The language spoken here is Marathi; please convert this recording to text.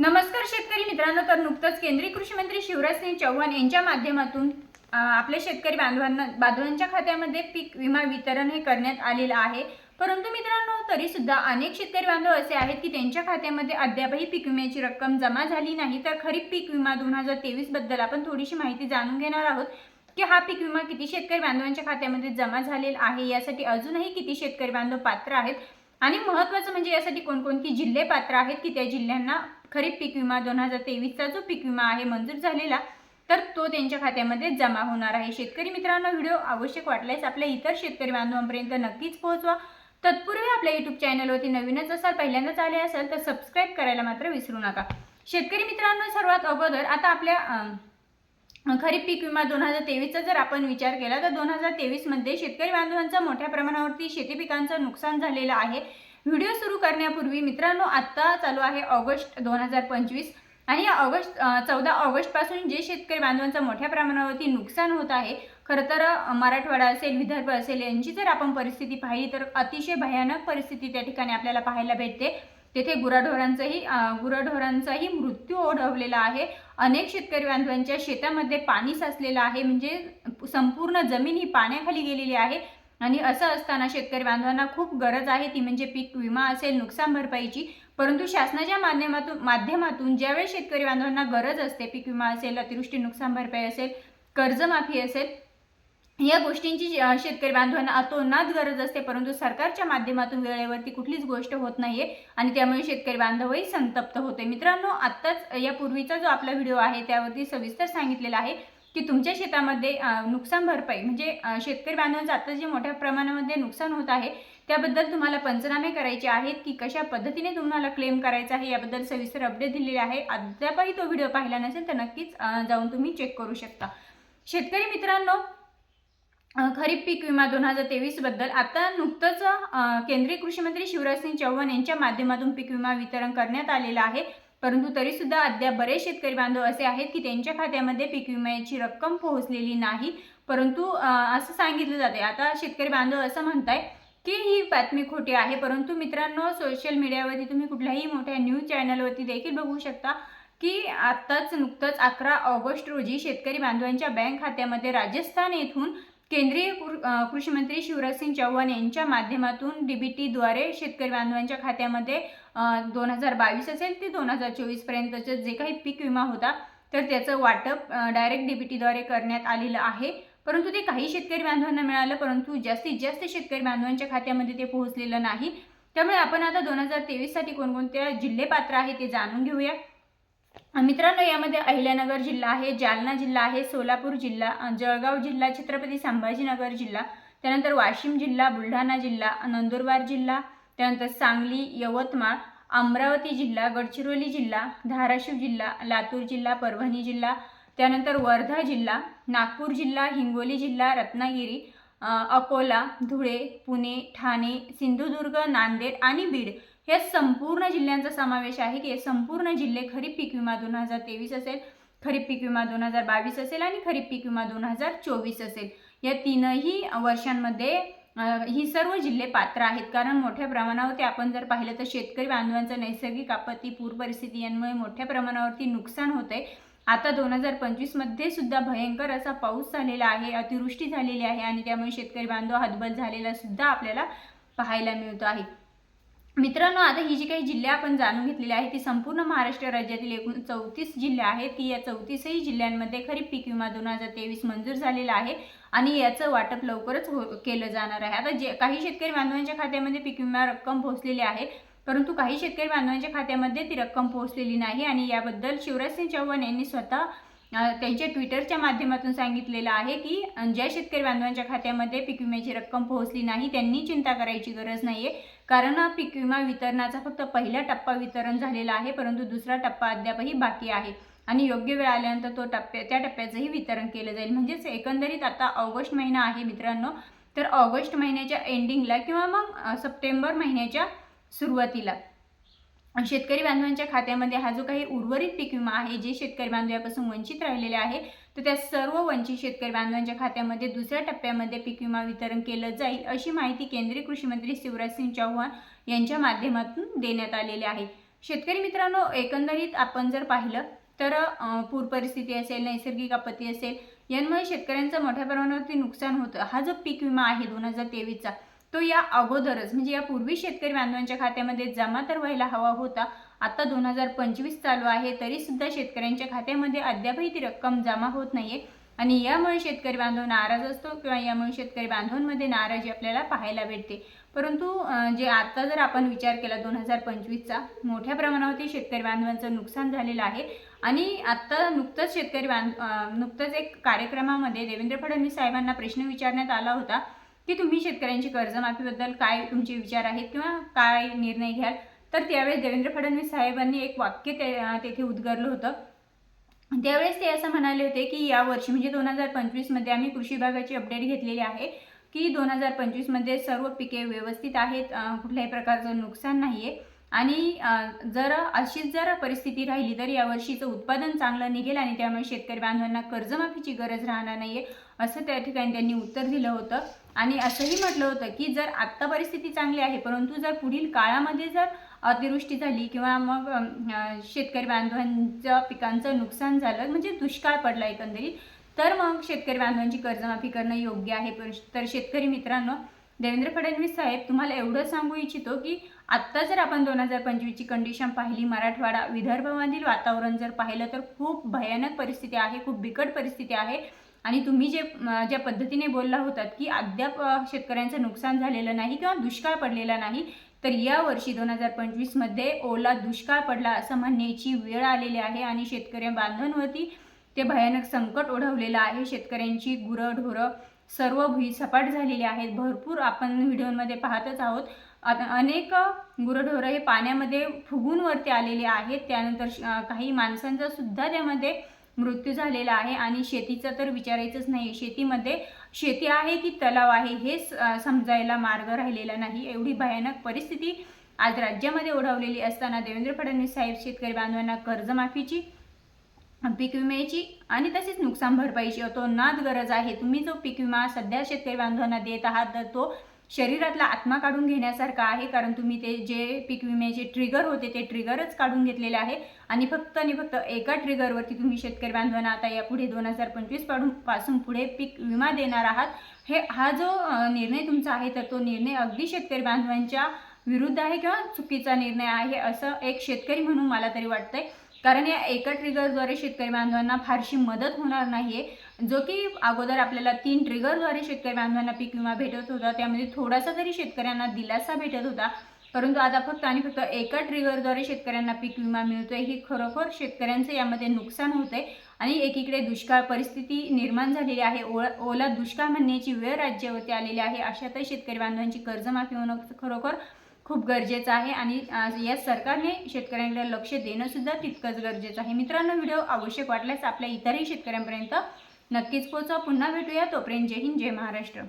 नमस्कार शेतकरी मित्रांनो तर नुकतंच केंद्रीय कृषी मंत्री शिवराज सिंग चौहान यांच्या माध्यमातून आपल्या शेतकरी बांधवांना बांधवांच्या खात्यामध्ये पीक विमा वितरण हे करण्यात आलेलं आहे. परंतु मित्रांनो तरी सुद्धा अनेक शेतकरी बांधव असे आहेत की त्यांच्या खात्यामध्ये अद्यापही पीक विम्याची रक्कम जमा झाली नाही. तर खरीप पीक विमा दोन हजार तेवीसबद्दल आपण थोडीशी माहिती जाणून घेणार आहोत की हा पीक विमा किती शेतकरी बांधवांच्या खात्यामध्ये जमा झालेला आहे यासाठी अजूनही किती शेतकरी बांधव पात्र आहेत? आणि महत्त्वाचं म्हणजे यासाठी कोणकोणती जिल्हे पात्र आहेत की त्या जिल्ह्यांना खरीप पीक विमा दोन हजार तेवीसचा जो पीक विमा आहे मंजूर झालेला तर तो त्यांच्या खात्यामध्ये जमा होणार आहे. शेतकरी मित्रांनो व्हिडिओ आवश्यक वाटल्यास आपल्या इतर शेतकरी बांधवांपर्यंत नक्कीच पोहोचवा. तत्पूर्वी आपल्या युट्यूब चॅनलवरती नवीनच असाल पहिल्यांदाच आले असाल तर सबस्क्राईब करायला मात्र विसरू नका. शेतकरी मित्रांनो सर्वात अगोदर आता आपल्या खरीप पीक विमा दोन हजार तेवीसचा जर आपण विचार केला तर दोन हजार तेवीसमध्ये शेतकरी बांधवांचं मोठ्या प्रमाणावरती शेती पिकांचं नुकसान झालेलं आहे. व्हिडिओ सुरू करण्यापूर्वी मित्रांनो आत्ता चालू आहे ऑगस्ट दोन हजार पंचवीस आणि या ऑगस्ट चौदा ऑगस्टपासून जे शेतकरी बांधवांचं मोठ्या प्रमाणावरती नुकसान होत आहे खरं तर मराठवाडा असेल विदर्भ असेल यांची जर आपण परिस्थिती पाहिली तर अतिशय भयानक परिस्थिती त्या ठिकाणी आपल्याला पाहायला भेटते. तेथे गुराढोरांचाही गुराढोरांचाही मृत्यू ओढवलेला आहे. अनेक शेतकरी बांधवांच्या शेतामध्ये पाणी साचलेलं आहे म्हणजे संपूर्ण जमीन ही पाण्याखाली गेलेली आहे. आणि असं असताना शेतकरी बांधवांना खूप गरज आहे ती म्हणजे पीक विमा असेल नुकसान भरपाईची. परंतु शासनाच्या माध्यमातून माध्यमातून ज्यावेळेस शेतकरी बांधवांना गरज असते पीक विमा असेल अतिवृष्टी नुकसान भरपाई असेल कर्जमाफी असेल या गोष्टींची शेतकरी बांधवांना अतोनात गरज असते. परंतु सरकारच्या माध्यमातून वेळेवरती कुठलीच गोष्ट होत नाहीये आणि त्यामुळे शेतकरी बांधवही संतप्त होते. मित्रांनो आत्ताच यापूर्वीचा जो आपला व्हिडिओ आहे त्यावरती सविस्तर सांगितलेला आहे. की तुमच्या शेतामध्ये नुकसान भरपाई म्हणजे शेतकरी बांधवांचं आता जे मोठ्या प्रमाणामध्ये नुकसान होत आहे त्याबद्दल तुम्हाला पंचनामे करायचे आहेत की कशा पद्धतीने तुम्हाला क्लेम करायचा आहे याबद्दल सविस्तर अपडेट दिलेले आहे. अद्यापही तो व्हिडिओ पाहिला नसेल तर नक्कीच जाऊन तुम्ही चेक करू शकता. शेतकरी मित्रांनो खरीप पीक विमा दोन हजार तेवीसबद्दल आता नुकतंच केंद्रीय कृषी मंत्री शिवराज सिंग चौहान यांच्या माध्यमातून पीक विमा वितरण करण्यात आलेला आहे. परंतु तरीसुद्धा अद्याप बरेच शेतकरी बांधव असे आहेत की त्यांच्या खात्यामध्ये पीक विम्याची रक्कम पोहोचलेली नाही. परंतु असं सांगितलं जाते आता शेतकरी बांधव असं म्हणताय की ही बातमी खोटी आहे. परंतु मित्रांनो सोशल मीडियावरती तुम्ही कुठल्याही मोठ्या न्यूज चॅनलवरती देखील बघू शकता की आत्ताच नुकतंच अकरा ऑगस्ट रोजी शेतकरी बांधवांच्या बँक खात्यामध्ये राजस्थान येथून केंद्रीय कृ- कृषी मंत्री शिवराज सिंग चौहान यांच्या माध्यमातून डीबीटीद्वारे शेतकरी बांधवांच्या खात्यामध्ये दोन हजार बावीस असेल ते दोन हजार चोवीसपर्यंतचं जे काही पीक विमा होता तर त्याचं वाटप डायरेक्ट डीबीटीद्वारे करण्यात आलेलं आहे. परंतु ते काही शेतकरी बांधवांना मिळालं परंतु जास्तीत जास्त शेतकरी बांधवांच्या खात्यामध्ये ते पोहोचलेलं नाही. त्यामुळे आपण आता दोन हजार तेवीससाठी कोणकोणत्या जिल्हे पात्र आहे ते जाणून घेऊया. मित्रांनो यामध्ये अहिल्यानगर जिल्हा आहे जालना जिल्हा आहे सोलापूर जिल्हा जळगाव जिल्हा छत्रपती संभाजीनगर जिल्हा त्यानंतर वाशिम जिल्हा बुलढाणा जिल्हा नंदुरबार जिल्हा त्यानंतर सांगली यवतमाळ अमरावती जिल्हा गडचिरोली जिल्हा धाराशिव जिल्हा लातूर जिल्हा परभणी जिल्हा त्यानंतर वर्धा जिल्हा नागपूर जिल्हा हिंगोली जिल्हा रत्नागिरी अकोला धुळे पुणे ठाणे सिंधुदुर्ग नांदेड आणि बीड. या संपूर्ण जिल्ह्यांचा समावेश आहे की हे संपूर्ण जिल्हे खरीप पीक विमा दोन हजार तेवीस असेल खरीप पीक विमा दोन हजार बावीस असेल आणि खरीप पीक विमा दोन हजार चोवीस असेल. या तीनही वर्षांमध्ये ही सर्व जिल्हे पात्र आहेत. कारण मोठ्या प्रमाणावरती आपण जर पाहिलं तर शेतकरी बांधवांचं नैसर्गिक आपत्ती पूर परिस्थिती यांमुळे मोठ्या प्रमाणावरती नुकसान होते आता दोन हजार पंचवीसमध्ये सुद्धा भयंकर असा पाऊस झालेला आहे अतिवृष्टी झालेली आहे आणि त्यामुळे शेतकरी बांधव हतबल झालेला सुद्धा आपल्याला पाहायला मिळतो आहे. मित्रांनो आता ही जी काही जिल्हे आपण जाणून घेतलेली आहे ती संपूर्ण महाराष्ट्र राज्यातील एकूण चौतीस जिल्हे आहेत. की या चौतीसही जिल्ह्यांमध्ये खरीप पीक विमा दोन हजार तेवीस मंजूर झालेला आहे आणि याचं वाटप लवकरच हो केलं जाणार आहे. आता जे काही शेतकरी बांधवांच्या खात्यामध्ये पीक विमा रक्कम पोहोचलेली आहे परंतु काही शेतकरी बांधवांच्या खात्यामध्ये ती रक्कम पोहोचलेली नाही आणि याबद्दल शिवराज सिंग चौहान यांनी स्वतः त्यांच्या ट्विटरच्या माध्यमातून सांगितलेलं आहे की ज्या शेतकरी बांधवांच्या खात्यामध्ये पीक विम्याची रक्कम पोहोचली नाही त्यांनी चिंता करायची गरज नाही आहे कारण पीक विमा वितरणाचा फक्त पहिला टप्पा वितरण झालेला आहे परंतु दुसरा टप्पा अद्यापही बाकी आहे. आणि योग्य वेळ आल्यानंतर तो टप्प्या त्या टप्प्याचंही वितरण केलं जाईल. म्हणजेच एकंदरीत आता ऑगस्ट महिना आहे मित्रांनो. तर ऑगस्ट महिन्याच्या एंडिंगला किंवा मग सप्टेंबर महिन्याच्या सुरुवातीला. शेतकरी बांधवांच्या खात्यामध्ये हा जो काही उर्वरित पीक विमा आहे जे शेतकरी बांधव यापासून वंचित राहिलेले आहे तर त्या सर्व वंचित शेतकरी बांधवांच्या खात्यामध्ये दुसऱ्या टप्प्यामध्ये पीक विमा वितरण केलं जाईल अशी माहिती केंद्रीय कृषी मंत्री शिवराज सिंग चौहान यांच्या माध्यमातून देण्यात आलेली आहे. शेतकरी मित्रांनो एकंदरीत आपण जर पाहिलं तर पूर परिस्थिती असेल नैसर्गिक आपत्ती असेल यांमुळे शेतकऱ्यांचं मोठ्या प्रमाणावरती नुकसान होतं. हा जो पीक विमा आहे दोन हजार तेवीसचा तो या अगोदरच म्हणजे यापूर्वी शेतकरी बांधवांच्या खात्यामध्ये जमा तर व्हायला हवा होता आता दोन हजार पंचवीस चालू आहे तरी सुद्धा शेतकऱ्यांच्या खात्यामध्ये अद्यापही ती रक्कम जमा होत नाहीये. आणि यामुळे शेतकरी बांधव नाराज असतो किंवा यामुळे शेतकरी बांधवांमध्ये नाराजी आपल्याला पाहायला भेटते. परंतु जे आता जर आपण विचार केला दोन हजार पंचवीसचा मोठ्या प्रमाणावरती शेतकरी बांधवांचं नुकसान झालेलं आहे. आणि आत्ता नुकतंच शेतकरी बांध नुकतंच एक कार्यक्रमामध्ये देवेंद्र फडणवीस साहेबांना प्रश्न विचारण्यात आला होता की तुम्ही शेतकऱ्यांची कर्जमाफीबद्दल काय तुमचे विचार आहेत किंवा काय निर्णय घ्याल? तर त्यावेळेस देवेंद्र फडणवीस साहेबांनी एक वाक्य ते तेथे उद्गारलं होतं. त्यावेळेस ते असं म्हणाले होते की यावर्षी म्हणजे दोन हजार पंचवीसमध्ये आम्ही कृषी विभागाची अपडेट घेतलेली आहे की दोन हजार पंचवीसमध्ये सर्व पिके व्यवस्थित आहेत कुठल्याही प्रकारचं नुकसान नाही आहे आणि जर अशीच जर परिस्थिती राहिली तर यावर्षीचं उत्पादन चांगलं निघेल आणि त्यामुळे शेतकरी बांधवांना कर्जमाफीची गरज राहणार नाही आहे असं त्या ठिकाणी त्यांनी उत्तर दिलं होतं. आणि असंही म्हटलं होतं की जर आत्ता परिस्थिती चांगली आहे परंतु जर पुढील काळामध्ये जर अतिवृष्टी झाली किंवा मग शेतकरी बांधवांच्या पिकांचं नुकसान झालं म्हणजे दुष्काळ पडला एकंदरीत तर मग शेतकरी बांधवांची कर्जमाफी करणं योग्य आहे. तर शेतकरी मित्रांनो देवेंद्र फडणवीस साहेब तुम्हाला एवढं सांगू इच्छितो की आत्ता जर आपण दोन हजार पंचवीसची कंडिशन पाहिली मराठवाडा विदर्भामधील वातावरण जर पाहिलं तर खूप भयानक परिस्थिती आहे खूप बिकट परिस्थिती आहे. आणि तुम्ही जे ज्या पद्धतीने बोलला होतात की अद्याप शेतकऱ्यांचं नुकसान झालेलं नाही किंवा दुष्काळ पडलेला नाही तर या वर्षी दोन हजार पंचवीसमध्ये ओला दुष्काळ पडला असं म्हणण्याची वेळ आलेली आहे आणि शेतकरी बांधवांवरती ते भयानक संकट ओढवलेलं आहे. शेतकऱ्यांची गुरं ढोरं सर्व भुईसपाट झालेली आहेत. भरपूर आपण व्हिडिओमध्ये पाहतच आहोत. आता अनेक गुरंढोरं हे पाण्यामध्ये फुगून वरती आलेले आहेत. त्यानंतर श- काही माणसांचा सुद्धा त्यामध्ये मृत्यू झालेला आहे आणि शेतीचा तर विचारायचंच नाही शेतीमध्ये शेती आहे की तलाव आहे हेच समजायला मार्ग राहिलेला नाही. एवढी भयानक परिस्थिती आज राज्यामध्ये ओढवलेली असताना देवेंद्र फडणवीस साहेब शेतकरी बांधवांना कर्जमाफीची पीक विम्याची आणि तसेच नुकसान भरपाईची अतोनात गरज आहे. तुम्ही जो पीक विमा सध्या शेतकरी बांधवांना देत आहात तर तो शरीरातला आत्मा काढून घेण्यासारखा आहे कारण तुम्ही ते जे पीक विम्याचे ट्रिगर होते ते ट्रिगरच काढून घेतलेले आहे. आणि फक्त आणि फक्त एका ट्रिगरवरती तुम्ही शेतकरी बांधवांना आता यापुढे दोन हजार पंचवीस पाडून पासून पुढे पीक विमा देणार आहात. हे हा जो निर्णय तुमचा आहे तर तो निर्णय अगदी शेतकरी बांधवांच्या विरुद्ध आहे किंवा चुकीचा निर्णय आहे असं एक शेतकरी म्हणून मला तरी वाटतंय. कारण या एका ट्रिगरद्वारे शेतकरी बांधवांना फारशी मदत होणार नाही आहे जो की अगोदर आपल्याला तीन ट्रिगरद्वारे शेतकरी बांधवांना पीक विमा भेटत होता. त्यामध्ये थोडासा तरी शेतकऱ्यांना दिलासा भेटत होता. परंतु आता फक्त आणि फक्त एका ट्रिगरद्वारे शेतकऱ्यांना पीक विमा मिळतो आहे ही खरोखर शेतकऱ्यांचं यामध्ये नुकसान होतंय. आणि एकीकडे दुष्काळ परिस्थिती निर्माण झालेली आहे. ओला ओला दुष्काळ म्हणण्याची वेळ राज्यावरती आलेली आहे. अशातही शेतकरी बांधवांची कर्जमाफी होणं खरोखर खूप गरजेचं आहे आणि या सरकारने शेतकऱ्यांकडे लक्ष देणंसुद्धा तितकंच गरजेचं आहे. मित्रांनो व्हिडिओ आवश्यक वाटल्यास आपल्या इतरही शेतकऱ्यांपर्यंत नक्कीच पोहोचा पुन्हा भेटूया. तोपर्यंत जय हिंद जय महाराष्ट्र.